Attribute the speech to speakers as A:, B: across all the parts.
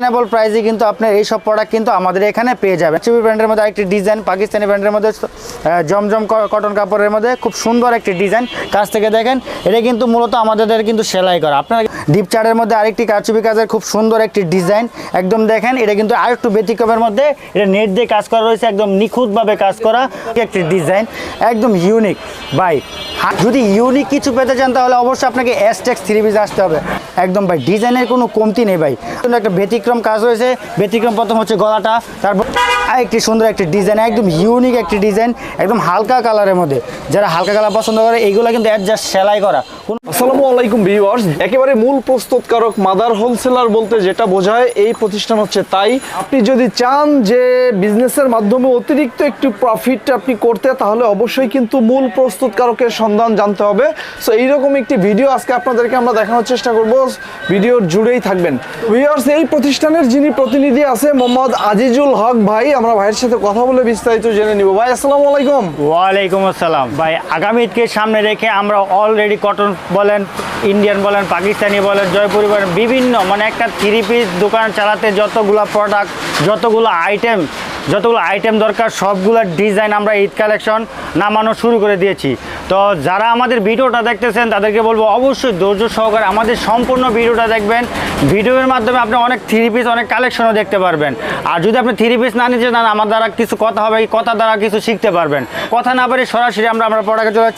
A: Reasonable প্রাইসে কিন্তু আপনার এই সব প্রোডাক্ট কিন্তু আমাদের এখানে পেয়ে যাবেন। চুবি ব্র্যান্ডের মধ্যে একটি ডিজাইন পাকিস্তানি ব্র্যান্ডের মধ্যে জমজম কটন কাপড়ের মধ্যে খুব সুন্দর একটি ডিজাইন কাছ থেকে দেখেন, এটা কিন্তু মূলত আমাদের কিন্তু সেলাই করা। আপনার ডিপ চারের মধ্যে আরেকটি কারচুপি কাজের খুব সুন্দর একটি ডিজাইন একদম দেখেন, এটা কিন্তু আর একটু ব্যতিক্রমের মধ্যে, এটা নেট দিয়ে কাজ করা রয়েছে, একদম নিখুঁতভাবে কাজ করা একটি ডিজাইন একদম ইউনিক বাই যদি ইউনিক কিছু পেতে চান, তাহলে অবশ্যই আপনাকে এস টেক্স থ্রি আসতে হবে। একদম ভাই ডিজাইনের কোনো কমতি নেই ভাই। একটা ব্যতিক্রম কাজ রয়েছে ব্যতিক্রম প্রথম হচ্ছে গলাটা তারপর আরেকটি সুন্দর একটি ডিজাইন একদম ইউনিক একটি ডিজাইন একদম হালকা কালারের মধ্যে। যারা হালকা কালার পছন্দ করে এইগুলো কিন্তু জাস্ট সেলাই করা।
B: আসসালামু আলাইকুম ভিউয়ার্স একেবারে মূল প্রস্তুতকারক মাদার হোলসেলার বলতে যেটা বোঝায়, এই প্রতিষ্ঠান হচ্ছে তাই। আপনি যদি চান যে বিজনেসের মাধ্যমে অতিরিক্ত একটু প্রফিট আপনি করতে, তাহলে অবশ্যই কিন্তু মূল প্রস্তুতকারকের সন্ধান জানতে হবে। সো এইরকম একটি ভিডিও আজকে আপনাদেরকে আমরা দেখানোর চেষ্টা করব। ভিডিওর জুড়েই থাকবেন। ভিউয়ার্স এই প্রতিষ্ঠানের যিনি প্রতিনিধি আছে, মোহাম্মদ আজিজুল হক ভাই আমরা ভাইয়ের সাথে কথা বলে বিস্তারিত জেনে নিব। ভাই, আসসালামু আলাইকুম।
A: ওয়ালাইকুম আসসালাম। ভাই, আগামী ঈদকে সামনে রেখে আমরা অলরেডি কটন বলেন ইন্ডিয়ান বলেন পাকিস্তানি বলেন জয়পুরি বলেন, বিভিন্ন মানে একটা থ্রি পিস দোকান চালাতে যতগুলো প্রোডাক্ট যতগুলো আইটেম যতগুলো আইটেম দরকার, সবগুলো ডিজাইন আমরা ঈদ কালেকশন নামানো শুরু করে দিয়েছি। তো যারা আমাদের ভিডিওটা দেখতেছেন, তাদেরকে বলব অবশ্যই ধৈর্য সহকারে আমাদের সম্পূর্ণ ভিডিওটা দেখবেন। ভিডিওর মাধ্যমে আপনি অনেক থ্রি পিস অনেক কালেকশনও দেখতে পারবেন। আর যদি আপনি থ্রি পিস না নিতে চান, আমার দ্বারা কিছু কথা হবে, এই কথা দ্বারা কিছু শিখতে পারবেন। কথা না পারে সরাসরি আমরা আমরা প্রোডাক্টে চলে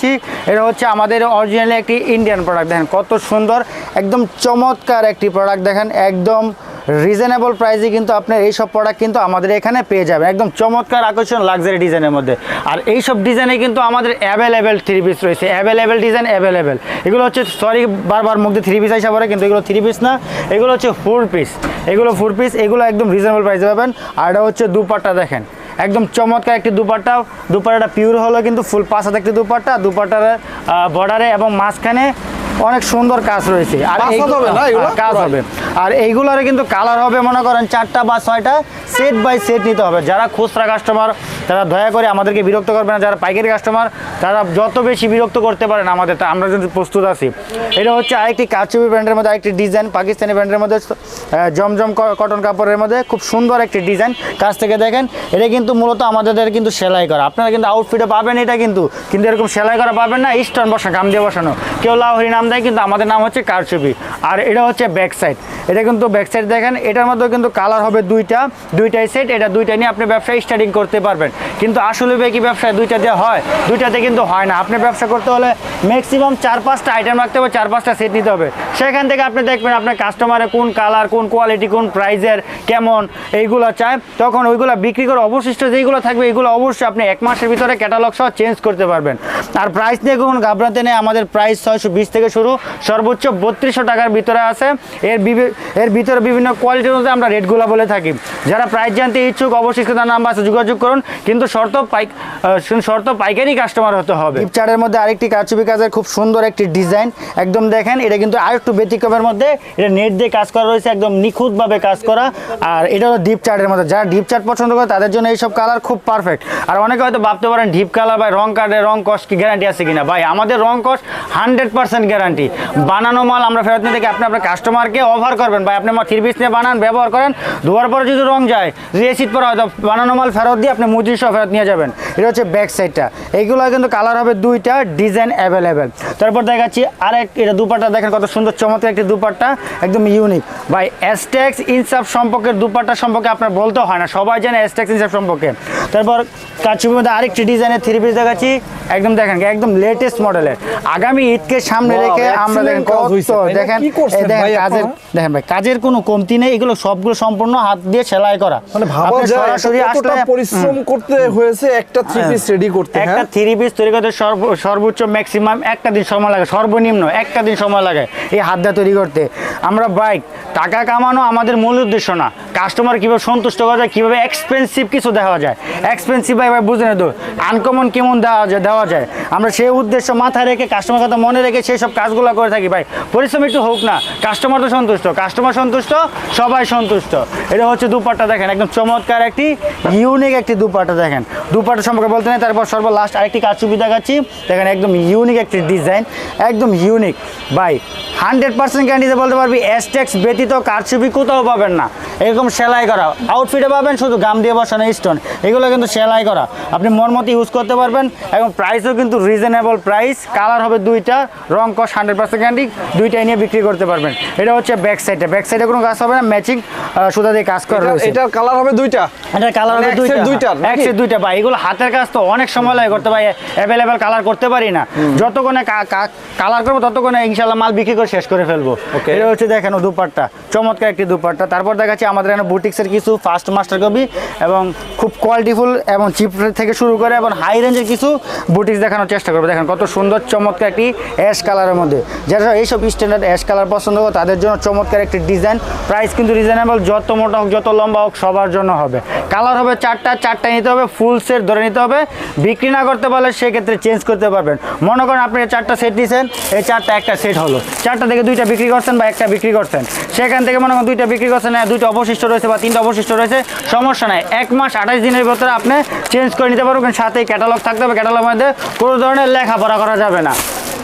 A: এটা হচ্ছে আমাদের অরিজিনালি একটি ইন্ডিয়ান প্রোডাক্ট দেখেন কত সুন্দর, একদম চমৎকার একটি প্রোডাক্ট দেখেন একদম রিজনেবল প্রাইসে কিন্তু আপনার এই সব প্রোডাক্ট কিন্তু আমাদের এখানে পেয়ে যাবেন একদম চমৎকার আকর্ষণ লাক্সারি ডিজাইনের মধ্যে। আর এই সব ডিজাইনে কিন্তু আমাদের অ্যাভেলেবেল থ্রি পিস রয়েছে। অ্যাভেলেবেল ডিজাইন অ্যাভেলেবেল এগুলো হচ্ছে সরি বারবার মুখে থ্রি পিস হিসাবে কিন্তু এগুলো থ্রি পিস না। এগুলো হচ্ছে ফোর পিস এগুলো ফোর পিস এগুলো একদম রিজনেবল প্রাইসে পাবেন। আর এটা হচ্ছে দুপাট্টা দেখেন। একদম চমৎকার একটি দুপাট্টা। দুপাট্টাটা পিওর হলো কিন্তু ফুল পাঁচ হাতে একটি দুপাট্টা। দুপাট্টার বর্ডারে এবং মাঝখানে অনেক সুন্দর কাজ রয়েছে। আর? হ্যাঁ, কাজ হবে। আর এইগুলোর কিন্তু কালার হবে মনে করেন চারটা বা ছয়টা। সেট বাই সেট নিতে হবে। যারা খুচরা কাস্টমার তারা দয়া করে আমাদেরকে বিরক্ত করবে না। যারা পাইকারি কাস্টমার তারা যত বেশি বিরক্ত করতে পারেন আমাদের তা আমরা যদি প্রস্তুত আছি। এটা হচ্ছে আরেকটি কারচুপি ব্র্যান্ডের মধ্যে আরেকটি ডিজাইন পাকিস্তানি ব্র্যান্ডের মধ্যে জমজম কটন কাপড়ের মধ্যে। খুব সুন্দর একটি ডিজাইন কাছ থেকে দেখেন এটা কিন্তু মূলত আমাদের কিন্তু সেলাই করা। আপনারা কিন্তু আউটফিটে পাবেন এটা কিন্তু। কিন্তু এরকম সেলাই করা পাবেন না স্টোন বসা গাম দিয়ে বসানো। কেউ লাহরি নাম দেয়, কিন্তু আমাদের নাম হচ্ছে কারচুপি। আর এটা হচ্ছে ব্যাক সাইড এটা কিন্তু ব্যাক সাইড দেখেন, এটার মধ্যে কিন্তু কালার হবে দুইটা, দুইটাই সেট এটা দুইটা নিয়ে আপনি ব্যবসা স্টার্টিং করতে পারবেন। কিন্তু আসলে কি ব্যবসায় দুইটা দিয়ে হয়? দুইটাতে কিন্তু হয় না। আপনি ব্যবসা করতে হলে ম্যাক্সিমাম চার পাঁচটা আইটেম রাখতে হবে, চার পাঁচটা সেট নিতে হবে। সেখান থেকে আপনি দেখবেন আপনার কাস্টমারে কোন কালার কোন কোয়ালিটি কোন প্রাইজের কেমন এইগুলো চায়। তখন ওইগুলো বিক্রি করে অবশিষ্ট যেইগুলো থাকবে এইগুলো অবশ্যই আপনি এক মাসের ভিতরে ক্যাটালগ সহ চেঞ্জ করতে পারবেন। আর প্রাইস নিয়ে কোনো ঘাবড়াতে নেই, আমাদের প্রাইস ছয়শো বিশ থেকে শুরু সর্বোচ্চ বত্রিশশো টাকার ভিতরে আছে। এর এর ভিতরে বিভিন্ন কোয়ালিটির মধ্যে আমরা রেটগুলো বলে থাকি। যারা প্রাইস জানতে ইচ্ছুক, অবশ্যই তার নাম্বার আছে, যোগাযোগ করুন। কিন্তু শর্ত পাইক শর্ত পাইকারি কাস্টমার হতে হবে। চারের মধ্যে আরেকটি কারচুপি কাজের খুব সুন্দর একটি ডিজাইন একদম দেখেন, এটা কিন্তু আরেকটু ব্যতিক্রমের মধ্যে। এটা নেট দিয়ে কাজ করা রয়েছে, একদম নিখুঁতভাবে কাজ করা। আর এটা হলো ডিপ চার্টের মধ্যে। যারা ডিপ চার্ট পছন্দ করে, তাদের জন্য এইসব কালার খুব পারফেক্ট আর অনেকে হয়তো ভাবতে পারেন ডিপ কালার বা রং কার্ডের রং কস্ট কি গ্যারান্টি আছে কিনা? ভাই, আমাদের রং কস্ট হান্ড্রেড পার্সেন্ট গ্যারান্টি। বানানো মাল আমরা ফেরত নিয়ে থেকে আপনি আপনার কাস্টমারকে অফার করবেন। বা আপনি আমার থ্রি নিয়ে বানান, ব্যবহার করেন, ধোয়ার পরে যদি রং যায় যদি পরে হয়তো বানানো মাল ফেরত দিয়ে আপনি মুজির সহ ফেরত নিয়ে যাবেন। এটা হচ্ছে ব্যাক সাইডটা এইগুলো কিন্তু কালার হবে দুইটা ডিজাইন অ্যাভেলেবেল তারপর দেখাচ্ছি আরেক এটা দুপাট্টা দেখেন কত সুন্দর, চমৎকার একটি দুপাট্টা, একদম ইউনিক ভাই অ্যাস্টেক্স ইনসাফ সম্পর্কে দুপাট্টা সম্পর্কে আপনার বলতে হয় না। সবাই জানে অ্যাস্টেক্স ইনসাফ সম্পর্কে। তারপর কাচুপির মধ্যে আরেকটি ডিজাইনের থ্রি পিস দেখাচ্ছি। একদম দেখেন, একদম লেটেস্ট মডেলের আগামী সামনে রেখে আমরা দেখেন কত দেখেন দেখেন কাজের দেখেন ভাই কাজের কোনো কমতি নেই এগুলো সবগুলো সম্পূর্ণ হাত দিয়ে সেলাই করা।
B: মানে ভাবা যায়
A: সরাসরি আসলে
B: পরিশ্রম করতে হয়েছে একটা থ্রি পিস রেডি করতে
A: একটা
B: হ্যাঁ?
A: থ্রি পিস তৈরি করতে সর্বোচ্চ ম্যাক্সিমাম একটা দিন সময় লাগে সর্বনিম্ন একটা দিন সময় লাগে এই হাত দিয়ে তৈরি করতে। আমরা বাইক টাকা কামানো আমাদের মূল উদ্দেশ্য না। কাস্টমার কীভাবে সন্তুষ্ট করা যায় কীভাবে এক্সপেন্সিভ কিছু দেওয়া যায়। এক্সপেন্সিভ ভাই ভাই বুঝে না তো আনকমন কেমন দেওয়া যায় দেওয়া যায়। আমরা সেই উদ্দেশ্য মাথায় রেখে কাস্টমার কথা মনে রেখে সেই সব কাজগুলো করে থাকি। ভাই, পরিশ্রম একটু হোক না। কাস্টমার তো সন্তুষ্ট। কাস্টমার সন্তুষ্ট, সবাই সন্তুষ্ট। এটা হচ্ছে দুপাট্টা দেখেন, একদম চমৎকার একটি ইউনিক একটি দুপাট্টা দেখেন। দুপাট্টা সম্পর্কে বলতে নেই, তারপর সর্ব লাস্ট আরেকটি সুবিধা দেখাচ্ছি। দেখেন, একদম ইউনিক একটি ডিজাইন একদম ইউনিক ভাই হান্ড্রেড পার্সেন্ট গ্যারান্টিতে বলতে পারবি এসটেক্স ব্যতীত কারচুপি কোথাও পাবেন না। এরকম সেলাই করা। আউটফিটে পাবেন, শুধু গাম দিয়ে বসানো স্টোন এগুলো কিন্তু সেলাই করা। আপনি মন মতো ইউজ করতে পারবেন, এবং প্রাইসও কিন্তু রিজনেবল প্রাইস কালার হবে দুইটা। রং কস হান্ড্রেড পার্সেন্ট গ্যারান্টি দুইটাই নিয়ে বিক্রি করতে পারবেন। এটা হচ্ছে ব্যাক সাইডে ব্যাক সাইডে কোনো কাজ হবে না ম্যাচিং সুতা দিয়ে কাজ করা রয়েছে।
B: এটার কালার হবে দুইটা।
A: এটার কালার হবে
B: মানে
A: দুইটা।
B: set
A: এক set দুইটা। ভাই এগুলো হাতের কাজ তো অনেক সময় লাগে করতে ভাই অ্যাভেলেবেল কালার করতে পারি না। যতক্ষণে কালার করব ততক্ষণে ইনশাল্লাহ মাল বিক্রি করে শেষ করে ফেলব।
B: Okay.
A: এটা হচ্ছে দেখেন দুপাট্টা। চমৎকার একটি দুপাট্টা। তারপর দেখাচ্ছি আমাদের এখানে বুটিক্সের কিছু ফার্স্ট মাস্টার কপি এবং খুব কোয়ালিটিফুল এবং চিপ থেকে শুরু করে এবং হাই রেঞ্জের কিছু বুটিক্স দেখানোর চেষ্টা করব। দেখেন কত সুন্দর চমৎকার একটি অ্যাশ কালারের মধ্যে। যারা এইসব স্ট্যান্ডার্ড অ্যাশ কালার পছন্দ করে, তাদের জন্য চমৎকার একটি ডিজাইন প্রাইস কিন্তু রিজনেবল যত মোটা হোক, যত লম্বা হোক, সবার জন্য হবে। কালার হবে চারটা চারটা নিতে হবে ফুল সেট ধরে নিতে হবে। বিক্রি না করতে পারলে সেক্ষেত্রে চেঞ্জ করতে পারবেন। মনে করেন আপনি চারটা সেট নিয়েছেন এই চারটা একটা সেট হলো। চারটা থেকে দুইটা বিক্রি করছেন বা একটা বিক্রি করছেন। সেখান থেকে মনে করেন দুইটা বিক্রি করছেন আর দুইটা অবশিষ্ট রয়েছে বা তিনটা অবশিষ্ট রয়েছে, সমস্যা নাই। এক মাস আঠাশ দিনের ভিতরে আপনি চেঞ্জ করে নিতে পারবেন সাথে ক্যাটালগ থাকতে হবে। ক্যাটালগ মধ্যে কোনো ধরনের লেখাপড়া করা যাবে না।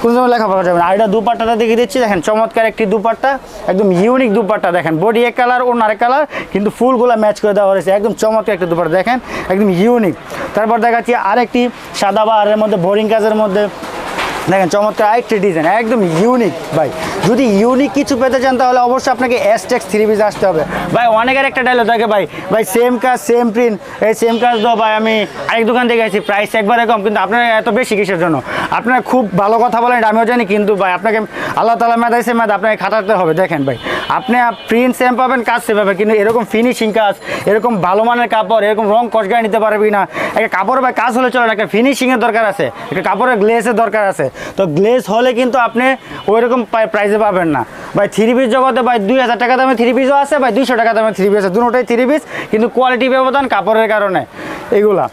A: কোনো সময় পাওয়া যাবে না। আর এটা দুপাট্টাটা দেখিয়ে দিচ্ছি। দেখেন, চমৎকার একটি দুপাট্টা, একদম ইউনিক দুপাট্টা, দেখেন। বডি এক কালার অন্য আরেক কালার কিন্তু ফুলগুলো ম্যাচ করে দেওয়া হয়েছে। একদম চমৎকার একটি দুপাট্টা, দেখেন। একদম ইউনিক তারপর দেখাচ্ছি আরেকটি সাদা বা আরের মধ্যে বোরিং কাজের মধ্যে। দেখেন, চমৎকার আরেকটি ডিজাইন একদম ইউনিক ভাই। যদি ইউনিক কিছু পেতে চান, তাহলে অবশ্যই আপনাকে এসটেক্স থ্রি পিস আসতে হবে। ভাই, অনেকের একটা ডায়লগ থাকে, ভাই ভাই সেম কাজ সেম প্রিন্ট এই সেম কাজ দাও ভাই, আমি আরেক দোকান থেকে আছি প্রাইস একবারে কম, কিন্তু আপনার এত বেশি কিসের জন্য? আপনারা খুব ভালো কথা বলেন, আমিও জানি, কিন্তু, ভাই, আপনাকে আল্লাহ তালা আছে ম্যাথ আপনাকে খাটাতে হবে, দেখেন, ভাই। আপনি প্রিন্ট সেম পাবেন, কাজ সেম পাবেন কিন্তু এরকম ফিনিশিং কাজ, এরকম ভালো মানের কাপড়, এরকম রং কষগায় নিতে পারবি না। একটা কাপড় ভাই কাজ হলে চলে না, একটা ফিনিশিংয়ের দরকার আছে, একটা কাপড়ের গ্লেসের দরকার আছে। তো গ্লেস হলে কিন্তু আপনি ওই রকম প্রাইসে পাবেন না। ভাই থ্রি পিস জগতে ভাই দুই হাজার টাকা দামে থ্রি পিসও আছে, ভাই দুইশো টাকা দামে থ্রি পিস আছে। দুটোটাই থ্রি পিস কিন্তু কোয়ালিটি ব্যবধান কাপড়ের কারণে। এগুলা।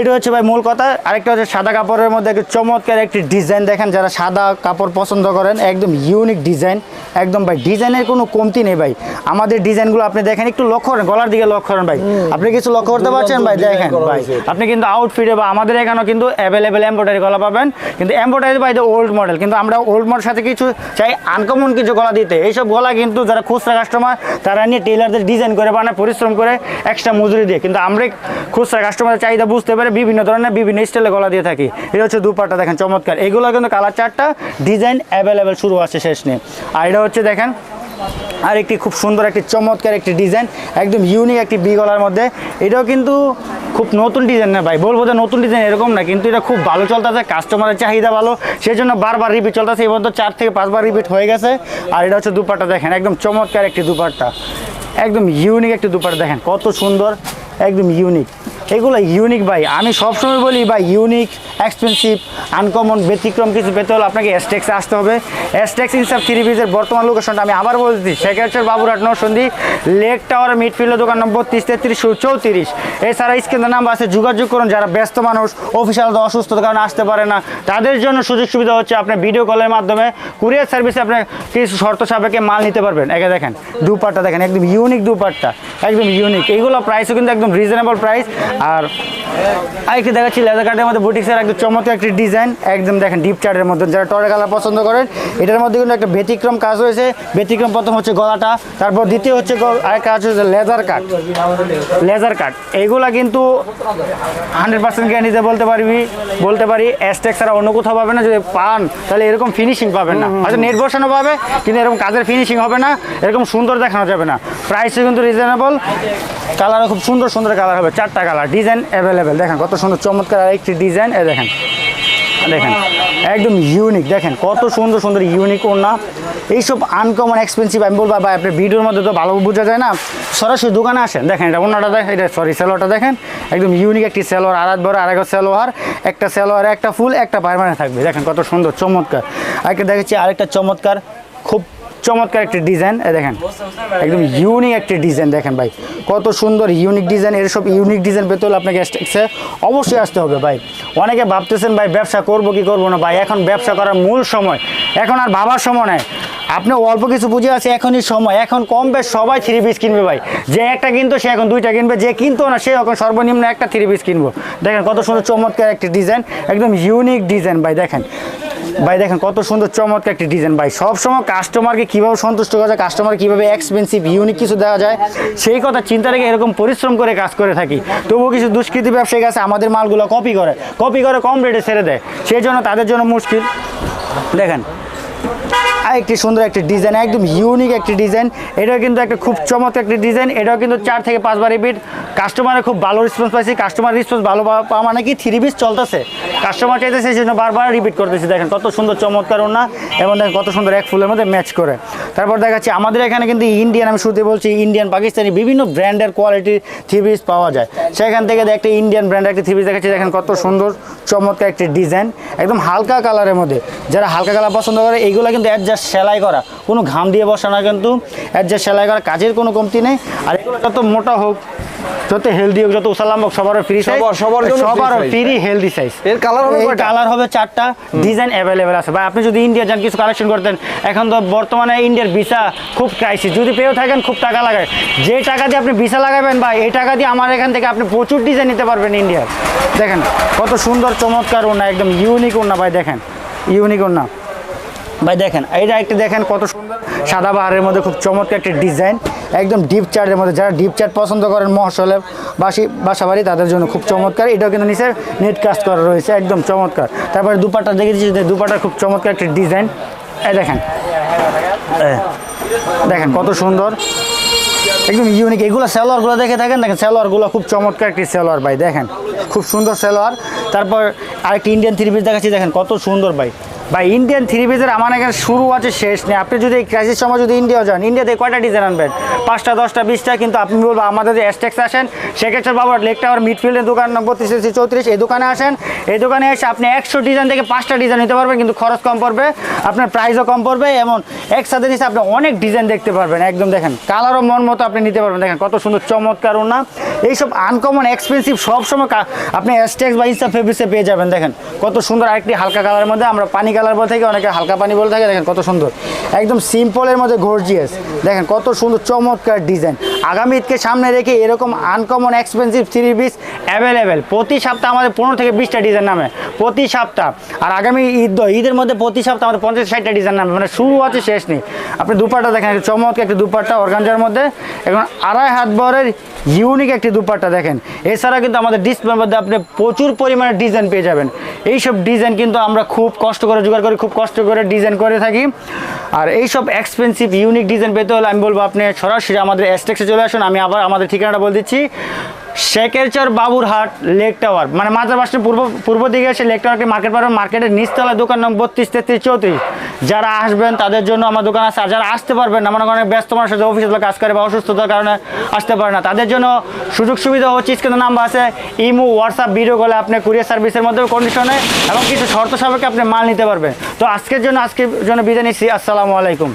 A: এটা হচ্ছে ভাই মূল কথা। আরেকটা হচ্ছে সাদা কাপড়ের মধ্যে একটু চমৎকার একটি ডিজাইন দেখেন যারা সাদা কাপড় পছন্দ করেন একদম ইউনিক ডিজাইন। একদম ভাই ডিজাইনের কোনো কমতি নেই ভাই। আমাদের ডিজাইনগুলো আপনি দেখেন একটু লক্ষ্য করেন গলার দিকে লক্ষ্য করেন ভাই। আপনি কিছু লক্ষ্য করতে পারছেন ভাই দেখেন ভাই। আপনি কিন্তু আউটফিটে বা আমাদের এখানেও কিন্তু অ্যাভেলেবেল এম্ব্রয়ডারি গলা পাবেন। কিন্তু embroidery by the old model কিন্তু আমরা ওল্ড মডেল সাথে কিছু চাই আনকমন কিছু গলা দিতে। এইসব গলা কিন্তু যারা খুচরা কাস্টমার তারা নিয়ে টেলারদের ডিজাইন করে বানায় পরিশ্রম করে এক্সট্রা মজুরি দিয়ে। কিন্তু আমরা খুচরা কাস্টমারের চাহিদা বুঝতে পারে বিভিন্ন ধরনের, বিভিন্ন স্টাইলে গলা দিয়ে থাকি। এটা হচ্ছে দুপাট্টা, দেখেন চমৎকার। এগুলো কিন্তু কালার চারটা ডিজাইন অ্যাভেলেবেল শুরু আছে শেষ নেই। আর এটা হচ্ছে, দেখেন আর একটি খুব সুন্দর, একটি চমৎকার একটি ডিজাইন একদম ইউনিক একটি বি গলার মধ্যে। এটাও কিন্তু খুব নতুন ডিজাইন না ভাই, বলব যে নতুন ডিজাইন এরকম না, কিন্তু এটা খুব ভালো চলতেছে কাস্টমারের চাহিদা ভালো সেই জন্য বারবার রিপিট চলতেছে, এই পর্যন্ত চার থেকে পাঁচবার রিপিট হয়ে গেছে। আর এটা হচ্ছে দুপাট্টা, দেখেন, একদম চমৎকার একটি দুপাট্টা। একদম ইউনিক একটি দুপাট্টা, দেখেন, কত সুন্দর, একদম ইউনিক এগুলো ইউনিক ভাই। আমি সবসময় বলি ভাই ইউনিক এক্সপেন্সিভ আনকমন ব্যতিক্রম কিছু পেতে হলে আপনাকে এসটেক্সে আসতে হবে। এসটেক্স ইনসাফ থ্রি পিসের বর্তমান লোকেশনটা আমি আবার বলছি secretary Baburhat Narsingdi lake tower মিডফিল্ডের দোকান নম্বর তিরিশ তেত্রিশ চৌত্রিশ। এছাড়া স্ক্রিনের নাম্বার আছে, যোগাযোগ করুন, যারা ব্যস্ত মানুষ অফিসিয়াল অসুস্থতার কারণে আসতে পারে না। তাদের জন্য সুযোগ সুবিধা হচ্ছে আপনি ভিডিও কলের মাধ্যমে কুরিয়ার সার্ভিসে আপনি কিছু শর্ত সাপেক্ষে মাল নিতে পারবেন। একে দেখেন, দুপাট্টা দেখেন, একদম ইউনিক দুপাট্টা, একদম ইউনিক এইগুলো প্রাইসও কিন্তু একদম রিজনেবল প্রাইস আর আরেকটি দেখাচ্ছি লেদার কার্ডের মধ্যে বুটিক্সের একদম চমৎকার একটি ডিজাইন একদম দেখেন ডিপ চার্টের মধ্যে। যারা টরে কালার পছন্দ করেন, এটার মধ্যে কিন্তু একটা ব্যতিক্রম কাজ হয়েছে ব্যতিক্রম প্রথম হচ্ছে গলাটা, তারপর দ্বিতীয় হচ্ছে আরেকটা কাজ হচ্ছে লেজার কাট লেজার কাট এইগুলা কিন্তু হান্ড্রেড পার্সেন্ট গ্যারান্টিতে বলতে পারবি, বলতে পারি অ্যাস্টেক্স ছাড়া অন্য কোথাও পাবে না, যদি পান, তাহলে এরকম ফিনিশিং পাবেন না। হয়তো নেট বসানো পাবে, কিন্তু এরকম কাজের ফিনিশিং হবে না, এরকম সুন্দর দেখানো যাবে না। প্রাইসও কিন্তু রিজনেবল কালারও খুব সুন্দর সুন্দর কালার হবে, চারটা কালার ডিজাইন অ্যাভেলেবেল দেখেন কত সুন্দর, চমৎকার আরেকটি ডিজাইন এ দেখেন দেখেন, একদম ইউনিক দেখেন কত সুন্দর সুন্দর ইউনিক ওনা এইসব আনকমন এক্সপেন্সিভ আমি বলব, ভাই, আপনার ভিডিওর মধ্যে তো ভালো বোঝা যায় না, সরাসরি দোকানে আসেন। দেখেন, এটা অন্যটা দেখেন, এটা সরি সেলোয়ারটা দেখেন, একদম ইউনিক একটি সেলোয়ার আড়াত বড়, আরেক সেলোয়ার, একটা সেলোয়ার, একটা ফুল, একটা পারমানেন্ট থাকবে। দেখেন কত সুন্দর, চমৎকার। আরেকটা দেখেছি আরেকটা চমৎকার, খুব চমৎকার একটি ডিজাইন দেখেন, একদম ইউনিক একটি ডিজাইন দেখেন ভাই। কত সুন্দর ইউনিক ডিজাইন, এর সব ইউনিক ডিজাইন পেতে হলে আপনাকে অবশ্যই আসতে হবে ভাই। অনেকে ভাবতেছেন, ভাই, ব্যবসা করব কি করব না? ভাই, এখন ব্যবসা করার মূল সময়। এখন আর ভাবার সময় নেই। আপনি অল্প কিছু বুঝে আছে, এখনই সময়। এখন কম বেশ সবাই থ্রি পিস কিনবে ভাই। যে একটা কিনতো, সে এখন দুইটা কিনবে। যে কিনতো না, সে এখন সর্বনিম্ন একটা থ্রি পিস কিনবো। দেখেন কত সুন্দর চমৎকার একটি ডিজাইন একদম ইউনিক ডিজাইন ভাই, দেখেন। ভাই, দেখেন কত সুন্দর চমৎকার একটি ডিজাইন ভাই। সবসময় কাস্টমারকে কীভাবে সন্তুষ্ট করা যায় কাস্টমার কীভাবে এক্সপেন্সিভ ইউনিক কিছু দেওয়া যায়, সেই কথা চিন্তা রেখে এরকম পরিশ্রম করে কাজ করে থাকি। তবুও কিছু দুষ্কৃতী ব্যবসায়ী কাছে আমাদের মালগুলো কপি করে। কপি করে কম রেটে ছেড়ে দেয়। সেই জন্য তাদের জন্য মুশকিল। দেখেন আর একটি সুন্দর একটি ডিজাইন একদম ইউনিক একটি ডিজাইন এটাও কিন্তু একটা খুব চমৎকার একটি ডিজাইন এটাও কিন্তু চার থেকে পাঁচবার রিপিট কাস্টমারের খুব ভালো রেসপন্স পাইছি। কাস্টমার রেসপন্স ভালো পাওয়া পাওয়া মানে কি থ্রি পিস চলতেছে। কাস্টমার চাইতেছে সেই জন্য বারবার রিপিট করতেছি। দেখেন কত সুন্দর চমৎকার ওনা এবং দেখেন কত সুন্দর এক ফুলের মধ্যে ম্যাচ করে। তারপর দেখাচ্ছি, আমাদের এখানে কিন্তু ইন্ডিয়ান আমি শুরুতে বলছি ইন্ডিয়ান পাকিস্তানি বিভিন্ন ব্র্যান্ডের কোয়ালিটির থ্রি পিস পাওয়া যায়। সেখান থেকে একটা ইন্ডিয়ান ব্র্যান্ডের একটি থ্রি পিস দেখাচ্ছি, দেখেন কত সুন্দর, চমৎকার একটি ডিজাইন একদম হালকা কালারের মধ্যে। যারা হালকা কালার পছন্দ করে এইগুলো কিন্তু অ্যাডজাস্ট সেলাই করা। কোনো ঘাম দিয়ে বসানো কিন্তু অ্যাডজাস্ট সেলাই করা, কাজের কোনো কমতি নেই। আর এগুলো যত মোটা হোক যত হেলদি হোক যত উসালাম হোক সবার ফ্রি
B: সবার- সবার
A: সবার ফ্রি হেলদি সাইজ
B: এর colour হবে কয়টা?
A: কালার হবে চারটা। ডিজাইন অ্যাভেলেবেল আছে। ভাই আপনি যদি ইন্ডিয়া যান কিছু কালেকশন করতেন এখন তো বর্তমানে ইন্ডিয়ার ভিসা খুব ক্রাইসিস যদি পেয়েও থাকেন খুব টাকা লাগায়। যে টাকা দিয়ে আপনি ভিসা লাগাবেন ভাই এই টাকা দিয়ে আমার এখান থেকে আপনি প্রচুর ডিজাইন নিতে পারবেন ইন্ডিয়ার দেখেন কত সুন্দর চমৎকার ওনা একদম ইউনিক ওনা ভাই দেখেন। ইউনিক ওনা ভাই দেখেন এইটা একটু দেখেন কত সুন্দর সাদা বাহারের মধ্যে খুব চমৎকার একটি ডিজাইন একদম ডিপ চার্টের মধ্যে। যারা ডিপ চার্ট পছন্দ করেন মহসলে বাসি বাসাবাড়ি তাদের জন্য খুব চমৎকার। এটাও কিন্তু নিচে নেট কাজ করা রয়েছে একদম চমৎকার। তারপরে দুপাটা দেখে দিচ্ছি যে দুপাটা খুব চমৎকার একটি ডিজাইন। এই দেখেন। দেখেন কত সুন্দর। একদম ইউনিক এগুলো সেলোয়ারগুলো দেখে থাকেন দেখেন সেলোয়ারগুলো খুব চমৎকার একটি সেলোয়ার ভাই দেখেন। খুব সুন্দর সেলোয়ার। তারপর আরেকটি ইন্ডিয়ান থ্রি পিস দেখাচ্ছি দেখেন কত সুন্দর ভাই। ভাই ইন্ডিয়ান থ্রি পিসের আমার এখানে শুরু আছে, শেষ নেই। আপনি যদি এই ক্রাইসিস সময় যদি ইন্ডিয়া যান ইন্ডিয়াতে কয়টা ডিজাইন আনবেন? পাঁচটা, দশটা, বিশটা, কিন্তু আপনি বলব আমাদের যে এসটেক্স আসেন, সেক্ষেত্রে বাবা লেক টাওয়ার মিডফিল্ডের দোকান নম্বর তিরিশ চৌত্রিশ, এই দোকানে আসেন। এই দোকানে এসে আপনি একশো ডিজাইন থেকে পাঁচটা ডিজাইন নিতে পারবেন, কিন্তু খরচ কম পড়বে, আপনার প্রাইসও কম পড়বে এমন একসাথে নিচে আপনি অনেক ডিজাইন দেখতে পারবেন। একদম দেখেন কালারও মন মতো আপনি নিতে পারবেন। দেখেন, কত সুন্দর, চমৎকার না এইসব আনকমন এক্সপেন্সিভ সবসময় আপনি এসটেক্স বা ইনসা ফেব্রিক্সে পেয়ে যাবেন। দেখেন, কত সুন্দর আরেকটি হালকা কালারের মধ্যে আমরা পানি কালার বলে থাকে, অনেকে হালকা পানি বলে থাকে, দেখেন কত সুন্দর। একদম সিম্পলের মধ্যে গর্জিয়াস দেখেন কত সুন্দর, চমৎকার ডিজাইন আগামী ঈদকে সামনে রেখে এরকম uncommon expensive three piece available প্রতি সপ্তাহে আমাদের পনেরো থেকে বিশটা ডিজাইন নামে। প্রতি সপ্তাহ। আর আগামী ঈদ ঈদের মধ্যে প্রতি সপ্তাহ আমাদের পঞ্চাশ ষাটটা ডিজাইন নামে। মানে শুরু আছে, শেষ নেই। আপনি দুপাট্টা দেখেন, একটা চমৎকার একটি দুপাট্টা অর্গানজার মধ্যে। এখন আড়াই হাত বরের ইউনিক একটি দুপাট্টা দেখেন। এছাড়া কিন্তু আমাদের ডিসপ্লের মধ্যে আপনি প্রচুর পরিমাণে ডিজাইন পেয়ে যাবেন। এইসব ডিজাইন কিন্তু আমরা খুব কষ্ট করে জোগাড় করি, খুব কষ্ট করে ডিজাইন করে থাকি। আর এইসব এক্সপেন্সিভ ইউনিক ডিজাইন পেতে হলে আমি বলব আপনি সরাসরি আমাদের এসটেক্সে চলে আসুন, আমি আবার আমাদের ঠিকানাটা বলে দিচ্ছি। Shekerchar Baburhat lake tower. মানে মাজার বাসের পূর্ব পূর্ব দিকে এসে লেক টাওয়ারকে মার্কেট পাবেন, মার্কেটের নিচতলায় দোকান নম্বর বত্রিশ, তেত্রিশ, চৌত্রিশ। যারা আসবেন, তাদের জন্য আমার দোকান আছে। আর যারা আসতে পারবেন না, মনে করেন ব্যস্ত মানুষ আছে অফিসে কাজ করে বা অসুস্থতার কারণে আসতে পারে না। তাদের জন্য সুযোগ সুবিধা হচ্ছে স্ক্রিনের নাম্বার আছে, ইমো, হোয়াটসঅ্যাপ, ভিডিও কলে আপনি কুরিয়ার সার্ভিসের মধ্যে কন্ডিশনে এবং কিছু শর্ত সাপেক্ষে আপনি মাল নিতে পারবেন। তো আজকের জন্য আজকের জন্য বিদায় নিচ্ছি। আসসালামু আলাইকুম।